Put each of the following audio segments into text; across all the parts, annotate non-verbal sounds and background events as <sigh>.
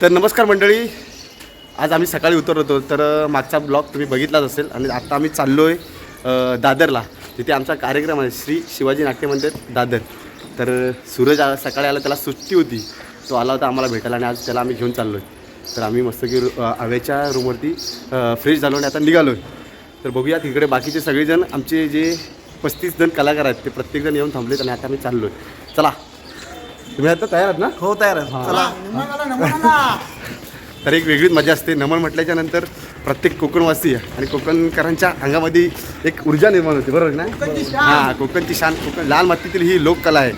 तर नमस्कार मंडळी. आज आम्ही सकाळी उतरलो होतो तर मागचा ब्लॉग तुम्ही बघितलाच असेल. आणि आता आम्ही चाललो आहे दादरला. तिथे आमचा कार्यक्रम आहे श्री शिवाजी नाट्य मंदिर दादर. तर सूरज आ- सकाळी आला त्याला सुट्टी होती. तो आला होता आम्हाला भेटायला आणि आज त्याला आम्ही घेऊन चाललो आहे तर आम्ही मस्त की हवेच्या रूमवरती फ्रेश झालो आणि आता निघालो आहे तर बघूया तिकडे बाकीचे सगळेजण आमचे जे पस्तीस जण कलाकार आहेत ते प्रत्येकजण येऊन थांबलेत आणि आता आम्ही चाललो आहे चला. तुम्ही आता तयार आहात ना? हो तयार आहे. चला. तर एक वेगळीच मजा असते. नमन म्हटल्याच्या नंतर प्रत्येक कोकणवासी आणि कोकणकरांच्या अंगामध्ये एक ऊर्जा निर्माण होते. बरोबर ना? हां कोकणची शान. कोकण लाल मातीतील ही लोककला आहे.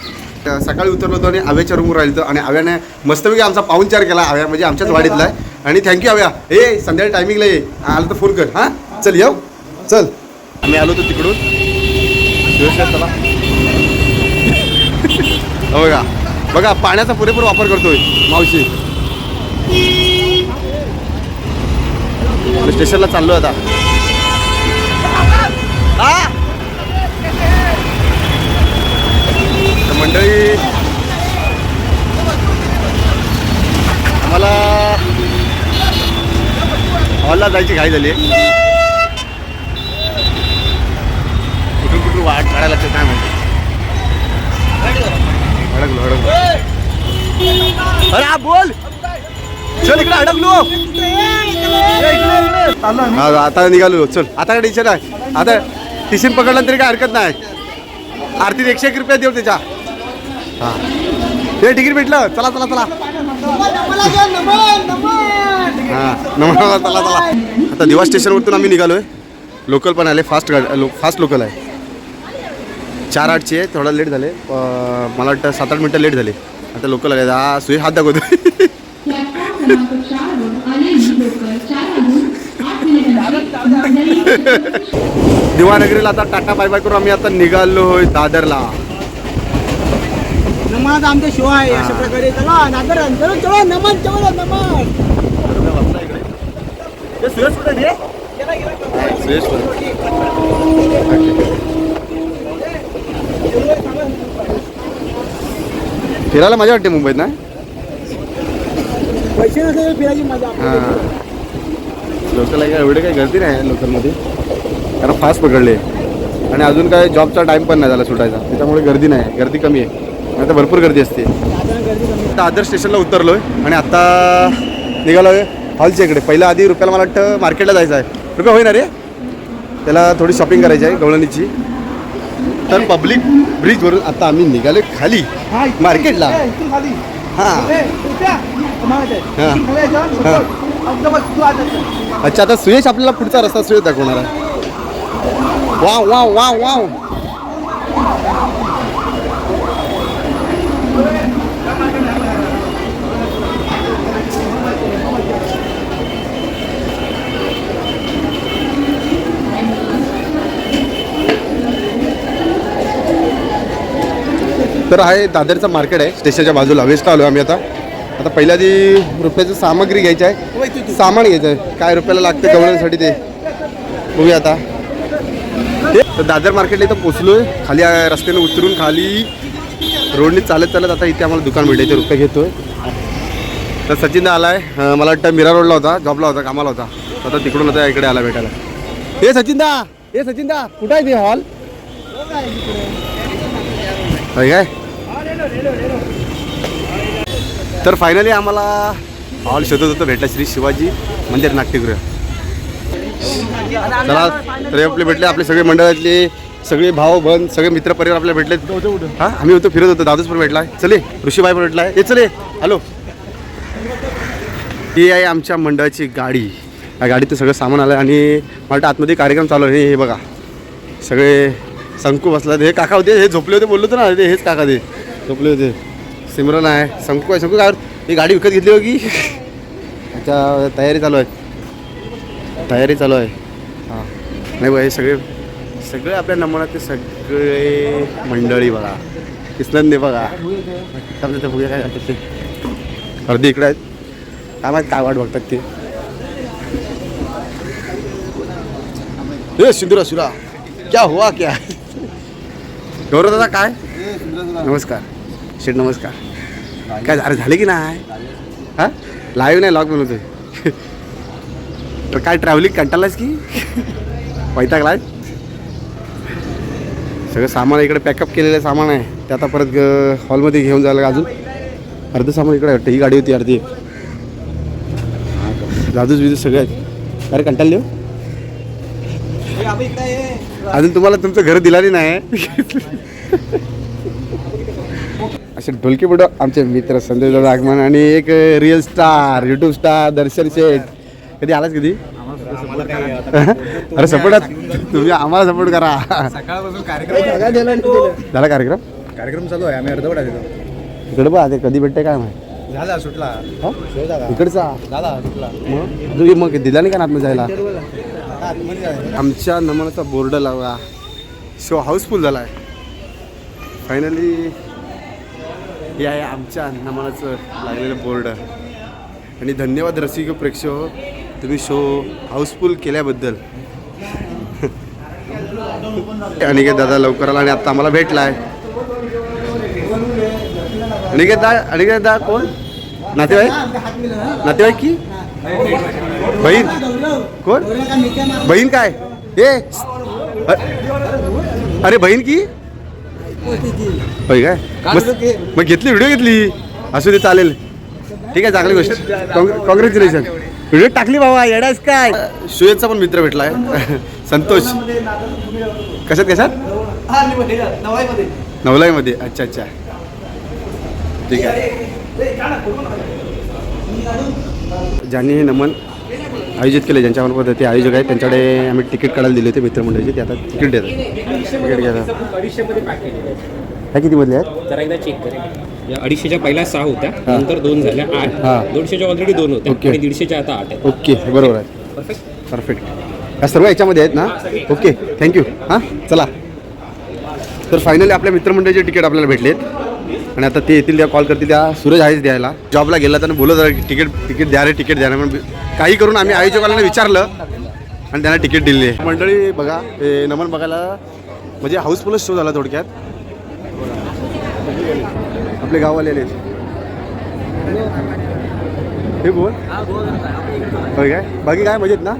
तर सकाळी उतरलो होतो आणि आव्याच्या रूमवर राहिलो होतो आणि आव्याने मस्तपैकी आमचा पाहुणचार केला. आव्या म्हणजे आमच्याच वाडीतला आहे. आणि थँक्यू आव्या. ए संध्याकाळी टायमिंगला ये. आलं तर फोन कर. हां? चल येऊ. चल. आम्ही आलो होतो तिकडून. दिवसभर चला. <laughs> हो बघा. बघा पाण्याचा पुरेपूर वापर करतोय मावशी. स्टेशनला चाललो आता. हा? मंडळी आम्हाला हॉलला जायची घाई झाली. कुठून कुठून वाट काढायला लागते काय माहिती. अडकलो अडकलो. अरे हा बोल. चल इकडे अडकलो. हा आता निघालो चल. आता काय टेन्शन आहे आता टिशन पकडलं तरी काय हरकत नाही. आरतीने एकशे एक रुपये देऊ त्याच्या. हा. ते तिकीट भेटलं. चला चला चला. हा नमस्कार चला चला. आता दिवा स्टेशनवरतून आम्ही निघालोय. लोकल पण आले फास्ट गाड लो फास्ट लोकल आहे. चार आठची आहे थोडा लेट झाले अं, मला वाटतं सात आठ मिनटं लेट झाले आता लोकल आले हा सुई हात दाखवतो प्लॅटफॉर्म क्रमांक चारवर आलेली लोकल चार वाजून आठ मिनिटांची दिवानगरीला आता टाटा बाय बाय करून आम्ही आता निघालोय दादरला नमाज आमचे शो आहे अशा प्रकारे चला नादर चलो चलो नमन चलो नमन फिरायला मजा वाटते मुंबईत ना? पैसे नसेल फिरायची मजा हां. लोकल आहे एवढे काही गर्दी नाही लोकलमध्ये. कारण फास्ट पकडले. आणि अजून काय जॉबचा टाईम पण नाही झाला सुटायचा. त्याच्यामुळे गर्दी नाही. गर्दी कमी आहे. तर भरपूर गर्दी असते. कमी दादर स्टेशनला उतरलोय. आणि आता निघालोय हॉलच्या इकडे. पहिला आधी रुपयाला मला वाटतं मार्केटला जायचं आहे. रुपया होईना रे? त्याला थोडी शॉपिंग करायची आहे गवळणीची. तर पब्लिक ब्रिजवरून आता आम्ही निघालो खाली. मार्केटला. हां. अच्छा आता सुयश आपल्याला पुढचा रस्ता सुयश दाखवणार आहे. Wow wow wow wow. तर आहे दादरचं मार्केट आहे. स्टेशनच्या बाजूला. वेस्ट आलो आम्ही आता. आता पहिल्या आधी रुपयाचं सामग्री घ्यायची आहे सामान घ्यायचं आहे. काय रुपयाला लागतं गवळण्यासाठी ते? बघूया आता. ते तर दादर मार्केटला इथं पोचलोय खाली आ- रस्त्याने उतरून खाली रोडने चालत चालत आता इथे आम्हाला दुकान भेटलं. इथे रुपये घेतोय. तर सचिन दा आलाय. अं, मला वाटतं मीरा रोडला होता जॉबला होता कामाला होता. आता तिकडून होता इकडे आला भेटायला. हे सचिन दा हे सचिन दा कुठं आहे ते हॉल? काय? तर फायनली आम्हाला हॉल शोधत होतं भेटला श्री शिवाजी मंदिर नाट्यगृह. चला तर आपले भेटले आपले सगळे मंडळातले सगळे भाऊ बहन सगळे मित्र परिवार आपल्याला भेटले. हा आम्ही होतो फिरत होतो दादूच पण भेटला. चले ऋषीबाई पण भेटला. हे चले हॅलो. ही आहे आमच्या मंडळाची गाडी. या गाडीत सगळं सामान आलं आणि मला वाटतं आतमध्ये कार्यक्रम चालू आहे. हे बघा. सगळे शंकू बसला हे काका होते हे झोपले होते बोललो होतो ना ते हेच काका ते. झोपले होते. सिमरन आहे. शंकू आहे. शंकू काय? ही गाडी विकत घेतली होती अच्छा तयारी चालू आहे. तयारी चालू आहे. हां. नाही बघा हे सगळे सगळे आपल्या नमुन्यातले सगळे मंडळी बघा. किसनंदे बघा. समजा ते बघूया काय करतात ते अर्धी इकडे आहेत. काय माहिती काय वाट बघतात ते. ए सिंधुरा सुरा क्या हुआ क्या? गौरव दादा काय? नमस्कार. शेठ नमस्कार. काय अरे झाले की नाही? हा? लाईव्ह नाही लॉग बनवतोय. तर काय ट्रॅव्हलिंग कंटाळलास की? वैतागलाय सगळं सामान इकडे पॅकअप केलेलं सामान आहे. ते आता परत हॉलमध्ये घेऊन जायला अजून. अर्धं सामान इकडे वाटतं ही गाडी होती अर्धी. जादूच बिजूच सगळे आहेत. अरे कंटाळले हो? अजून तुम्हाला तुमचं घर दिलाली नाही. असे ढोलकी पुढं आमचे मित्र संदेश दादा आगमन आणि एक real star YouTube star Darshan Sheth. कधी आलाच कधी? अरे सपोर्ट तुम्ही आम्हाला सपोर्ट करा. झाला कार्यक्रम? कार्यक्रम चालू आहे. आम्ही अर्धवट आहे इकडे बघा ते कधी भेटते काय माहिती? झाला सुटला. हा? इकडचा? झाला सुटला. मग? दिला नाही का आतमध्ये जायला. आमच्या नमनाचा बोर्ड लावा. शो हाऊसफुल झाला आहे फायनली हे आहे आमच्या नमनाचं लागलेलं बोर्ड. आणि धन्यवाद रसिक प्रेक्षक हो. तुम्ही शो हाऊसफुल केल्याबद्दल. <laughs> अनिकेत दादा लवकर आला आणि आता आम्हाला भेटला आहे अनिकेत दा अनिकेत दा कोण? नातेवाईक? नातेवाईक की? बहीण? कोण? बहीण काय? ए अरे बहीण की? होय काय? मग घेतली व्हिडिओ घेतली? असू दे चालेल. ठीक आहे चांगली गोष्ट. कॉंग्रॅच्युलेशन व्हिडिओ टाकली बाबा येडाच काय? सुयतचा पण मित्र भेटला आहे. <laughs> संतोष. कशात कशात? नवलाईमध्ये. अच्छा अच्छा. ठीक आहे. ज्यांनी हे नमन आयोजित केले ज्यांच्यामार्फत ते आयोजक आहेत त्यांच्याकडे आम्ही तिकीट काढायला दिले होते मित्रमंडळीचे ते आता तिकीट देतात. तिकीट घेतात. ह्या किती मधले आहेत? जरा एकदा चेक करेल या अडीचशेच्या पहिल्या सहा होत्या नंतर दोन झाल्या हा. आठ दोनशेच्या ऑलरेडी दोन होत्या ओके. आणि दीडशेच्या आता आठ आहेत. ओके बरोबर आहे. परफेक्ट परफेक्ट ह्या सर्व याच्यामध्ये आहेत ना? ओके थँक्यू हां चला. तर फायनली आपल्या मित्रमंडळीचे तिकीट आपल्याला भेटलेत. आणि आता ते येतील त्या कॉल करतील त्या सूरज आहेच द्यायला. जॉबला गेला तर बोलत तिकीट तिकीट द्या रे तिकीट द्या रे. पण काही करून आम्ही आयोजकांना विचारलं आणि त्यांना तिकीट दिले. मंडळी बघा ते नमन बघायला म्हणजे हाऊसफुलच शो झाला थोडक्यात. आपले गाववाले हे बोल. होय काय? बाकी काय मजेत ना?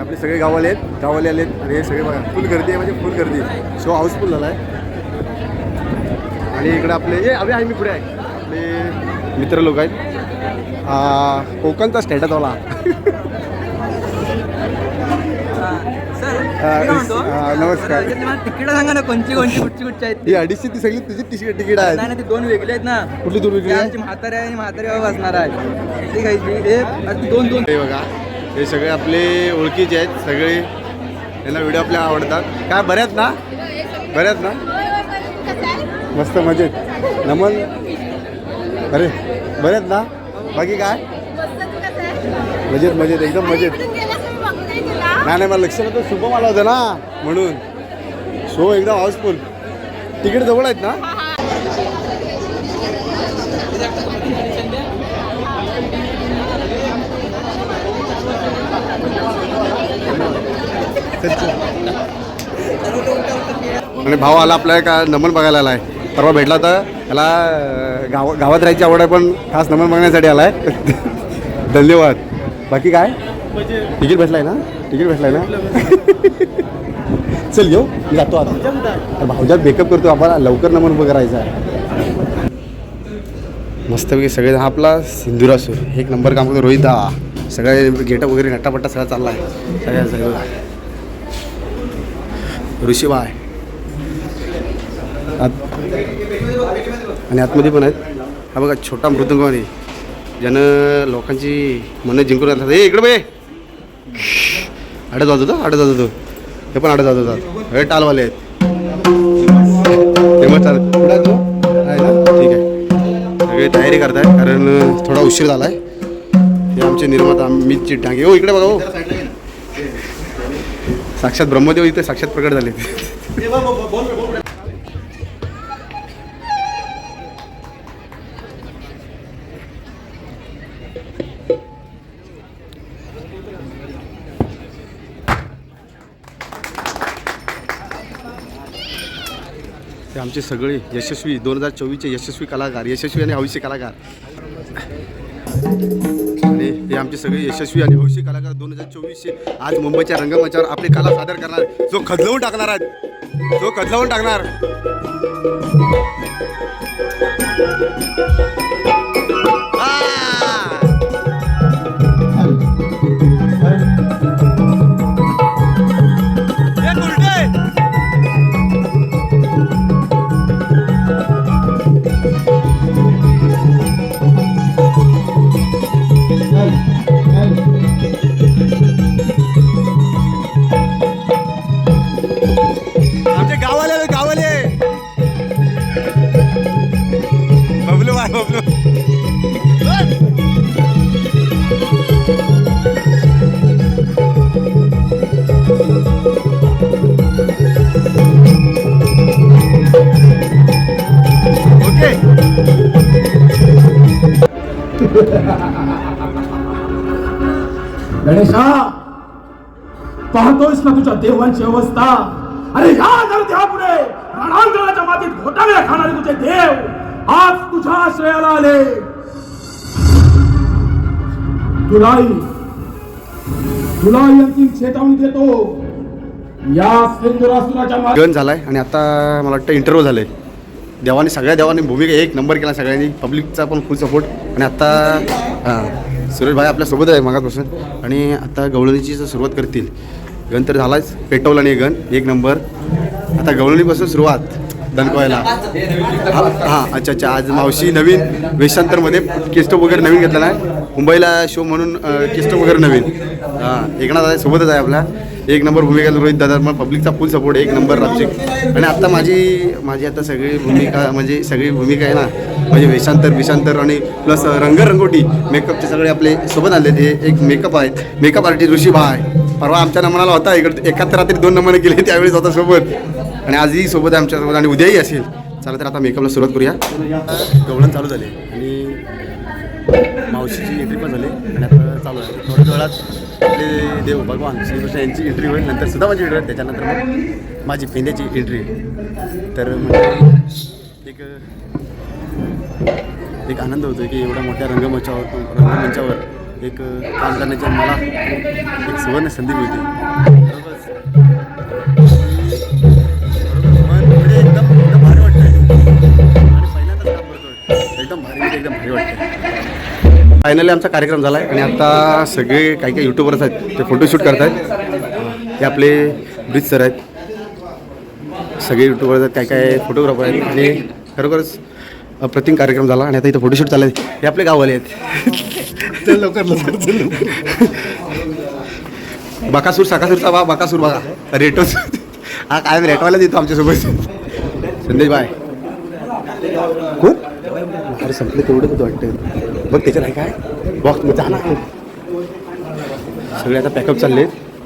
आपले सगळे गाववाले आहेत गाववाले आले आहेत आणि हे सगळे बघा फुल गर्दी आहे म्हणजे फुल गर्दी. शो हाऊसफुल झाला आहे आणि इकडे आपले ये अभि आहे मी पुढे आहे. आपले मित्र लोक आहेत. कोकणचा स्टेटस वाला. आ, आ, नमस्कार. तिकीट सांगा ना कोणची कोणची कुठची कुठची आहेत ही अडीचशे ती सगळी तुझी तिकीट तिकीट आहेत. नाही ना ते दोन वेगळे आहेत ना. कुठली दोन वेगळी ते आहे? आमची म्हातारी आहे आणि म्हातारी बाबा असणार आहे. ती घ्यायची हे आणि दोन दोन. हे बघा हे सगळे आपले ओळखीचे आहेत सगळे. यांना व्हिडिओ आपल्या आवडतात. काय बऱ्याच ना? बऱ्याच ना? मस्त मजेत. नमन. अरे बऱ्याच ना? बाकी काय? मजेत मजेत एकदम मजेत. नाही नाही मला लक्ष नव्हतं. शुभम आला होता ना म्हणून. शो एकदम हाऊसफुल. तिकीट जवळ आहेत ना? आणि भाव आला आपल्या का नमन बघायला आलाय. परवा भेटला तर त्याला गाव गावात राहायची आवड आहे पण खास नमन आला आहे <laughs> धन्यवाद. बाकी काय? तिकीट भेटलाय ना? तिकीट भेटलाय ना? <laughs> चल येऊ. मी जातो आता. भाऊजात मेकअप करतो. आम्हाला लवकर नमन उभं करायचं आहे. मस्तपैकी सगळे हा आपला सिंधुरासूर एक नंबर काम करतो रोहित हा. सगळे गेटअप वगैरे नट्टापट्टा सगळा चालला आहे सगळ्या. सगळं ऋषीबाय आत आणि आतमध्ये पण आहेत. हा बघा छोटा मृदुंगवाणी ज्यानं लोकांची मनं जिंकून आणतात हे इकडे बे आडत वाजवतो आडत जात होतो हे पण आडत जात हे टालवाले आहेत. फेमस टाल कुठं तो? आहे ना? ठीक आहे. सगळे तयारी करतायत कारण थोडा उशीर झाला आहे हे आमचे निर्माता मीची टांगे हो इकडे बघा हो साक्षात ब्रह्मदेव इथे साक्षात प्रकट झाले आमचे सगळे यशस्वी दोन हजार चोवीसचे यशस्वी कलाकार यशस्वी आणि हौशी कलाकार. आमचे सगळे यशस्वी आणि हौशी कलाकार दोन हजार चोवीसचे आज मुंबईच्या रंगमंचावर आपली कला सादर करणार जो खदलवून टाकणार आहेत. जो खदलवून टाकणार. गणेशा पाहतोयस ना तुझ्या देवांची अवस्था. अरे या जर देवापुढे रणांगणाच्या मातीत घोटाळ्या खाणारे तुझे देव आज तुझ्या आश्रयाला आले. तुलाई तुलाई अंतिम चेतावणी देतो. या सिंधुरासुराच्या गण झालाय आणि आता मला वाटतं इंटरव्ह्यू झालाय. देवाने सगळ्या देवाने भूमिका एक नंबर केला सगळ्यांनी. पब्लिकचा पण फुल सपोर्ट आणि आता हां सुरेश भाई आपल्यासोबत आहे मागापासून आणि आता गवळणीची जर सुरुवात करतील. गण तर झालाच. पेटवला नाही गण. एक नंबर. आता गवळणीपासून सुरुवात. दणकवायला. हां हां अच्छा अच्छा. आज मावशी नवीन वेशांतरमध्ये केस्टो वगैरे नवीन घेतला आहे. मुंबईला शो म्हणून केस्टो वगैरे नवीन. हां एकनाथ आहे सोबतच आहे आपला. एक नंबर भूमिका रोहित दादा मग पब्लिकचा फुल सपोर्ट एक नंबर रापचिक आणि आता माझी माझी आता सगळी भूमिका म्हणजे सगळी भूमिका आहे ना म्हणजे वेशांतर विशांतर आणि प्लस रंगरंगोटी मेकअपचे सगळे आपले सोबत आले ते एक मेकअप आहेत. मेकअप आर्टिस्ट ऋषी भाय परवा आमच्या नमनाला होता इकडे एकाहत्तर रात्री दोन नंबरने गेले त्यावेळेस होता सोबत. आणि आजही सोबत आहे आमच्यासोबत आणि उद्याही असेल. चला तर आता मेकअपला सुरुवात करूया. गवळण चालू झाली. मावशीची एंट्री पण झाली. आणि आता चालू आहे. थोड्या वेळात आपले देव भगवान श्रीकृष्ण यांची एंट्री होईल. नंतर सुद्धा माझी एंट्री होईल. त्याच्यानंतर मग माझी फेंद्याची एंट्री तर म्हणजे एक एक आनंद होतो की एवढ्या मोठ्या रंगमंचावर रंगमंचावर एक काम करण्याची मला एक सुवर्ण संधी मिळते. फायनली आमचा कार्यक्रम झाला आहे. आणि आता सगळे काही काही युट्यूबर्स आहेत ते फोटोशूट करत आहेत हे आपले ब्रिज सर आहेत. सगळे युट्यूबर्स आहेत काय काय फोटोग्राफर आहेत. आणि खरोखरच अप्रतिम कार्यक्रम झाला आणि आता इथं फोटोशूट चालले हे आपले गाववाले आहेत. लवकर लवकर बकासूर सकासूरचा बा बकासूर बघा. रेटो हा काय रेटवायला देतो आमच्यासोबत. संदेश बाय. कोण? अरे संपलं तेवढंच होतं वाटतं. बघ त्याच्यात आहे काय? बॉक्स मी जा ना सगळे आता पॅकअप चालले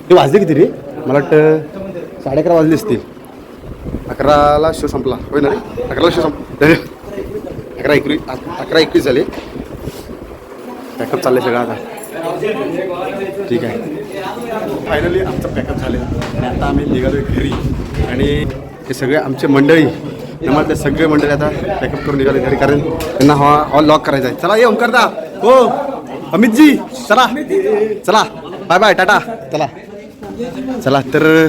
ते वाजले किती रे? मला वाटतं साडे अकरा वाजले असतील. अकराला शो संपला. होय ना रे? अकराला शो संप <laughs> अकरा एकवीस अकरा एकवीस झाले. पॅकअप चालले सगळं आता. ठीक आहे. फायनली आमचं पॅकअप झाले. आणि आता आम्ही निघालो घरी. आणि हे सगळे आमचे मंडळी त्यामुळे ते सगळे मंडळी आता पॅकअप करून निघाले घरी कारण त्यांना हा हॉल लॉक करायचा आहे. चला ये ओमकारदा हो. अमितजी चला. चला. Bye bye tata. चला. चला तर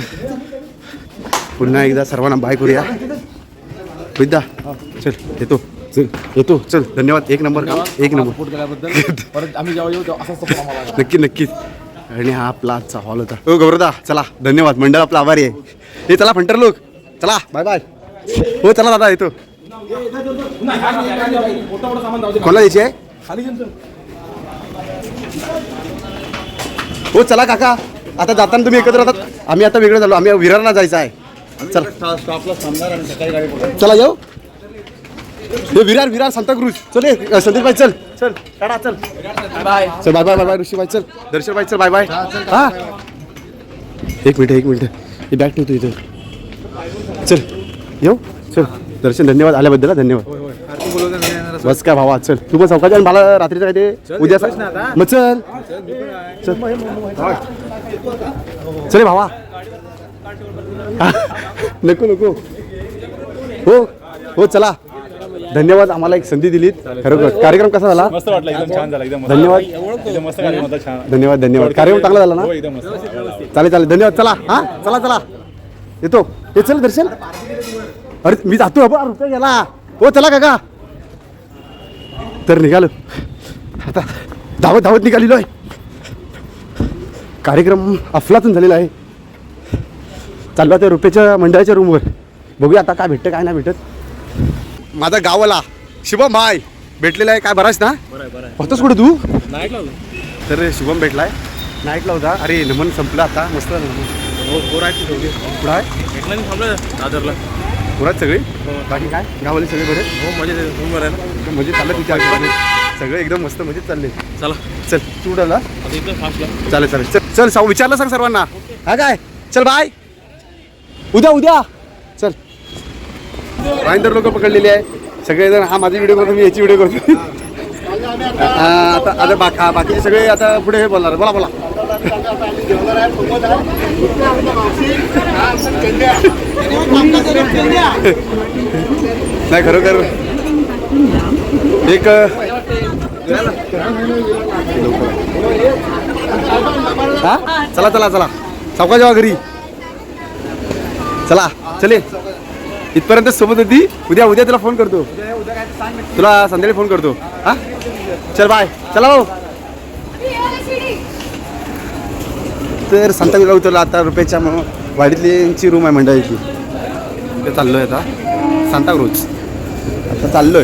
पुन्हा एकदा सर्वांना बाय करूया. विद्या चल येतो. चल येतो. चल धन्यवाद. एक नंबर काम. एक नंबर. नक्की नक्कीच आणि हा आपला आजचा हॉल होता. हो गौरदा चला. धन्यवाद. मंडळ आपला आभारी आहे. हे चला फंटर लोक चला बाय बाय हो चला दादा येतो. कोणाला द्यायची आहे? हो चला काका. आता जाताना तुम्ही एकत्र राहतात. आम्ही आता वेगळं झालो. आम्ही विरारला जायचं आहे. चला. चला येऊ. हे विरार विरार सांताक्रूज चल संदीप भाई चल. चल टाटा चल. बाय. चल bye bye bye bye Rishi भाई चल. दर्शन भाई चल बाय बाय. हा? एक मिनिट एक मिनिट. हे बॅग ठेवतो इथं. चल. येऊ? चल दर्शन धन्यवाद. आल्याबद्दल हा, धन्यवाद. बस काय भावा चल. तू पण आणि मला रात्रीचं काय ते उद्या? मग चल. चल. चल हे भावा. <laughs> नको नको. हो हो चला. धन्यवाद आम्हाला एक संधी दिलीत. खरोखर. कार्यक्रम कसा झाला? मस्त वाटलं एकदम छान झालं एकदम मस्त धन्यवाद. एकदम मस्त कार्यक्रम होता छान. धन्यवाद धन्यवाद. कार्यक्रम चांगला झाला ना? हो एकदम मस्त. चालेल चालेल. धन्यवाद. चला हा? चला चला. येतो. ये चल दर्शन. अरे मी जातो बाबा रुपये गेला हो चला काका. तर निघालो. आता धावत धावत निघालेलो आहे. कार्यक्रम अफलातून झालेला आहे. चाललो त्या रुपयाच्या मंडळाच्या रूमवर बघूया आता काय भेटतं काय नाही भेटत. माझा गावाला शुभम भाई भेटलेला आहे. काय बराच ना? होतोस कुठे तू? तर शुभम भेटलाय. नाईटला होता. अरे नमन संपलं आता. मस्त नमन पुढं आहे? पुरात सगळे? बाकी काय? गावाले सगळे बरे? म्हणजे चाललं तिथे आगे सगळे एकदम मस्त मजेत चालले. चला. चल तू आला चालेल चालेल. चल चल साऊ विचारलं सांग सर्वांना. हा काय? चल बाय. उद्या उद्या. चल. भाईंदर लोक पकडलेली आहे. सगळेजण हा माझी व्हिडिओ करतो मी याची व्हिडिओ करतो. <laughs> हा, आता आता बा हा, बाकीचे सगळे आता पुढे हे बोलणार बोला बोला. नाही खरोखर. एक हा? चला चला चला. चौका जेव्हा घरी. चला चले. इथपर्यंत सोबत होती. उद्या उद्या तुला फोन करतो. तुला संध्याकाळी फोन करतो. हा? चल बाय चला भाऊ. तर संतावीला उतरला आता रुपयाच्या मग वाडीतलीची रूम आहे मंडळाची ते चाललोय आता. सांताक्रूज आता चाललोय.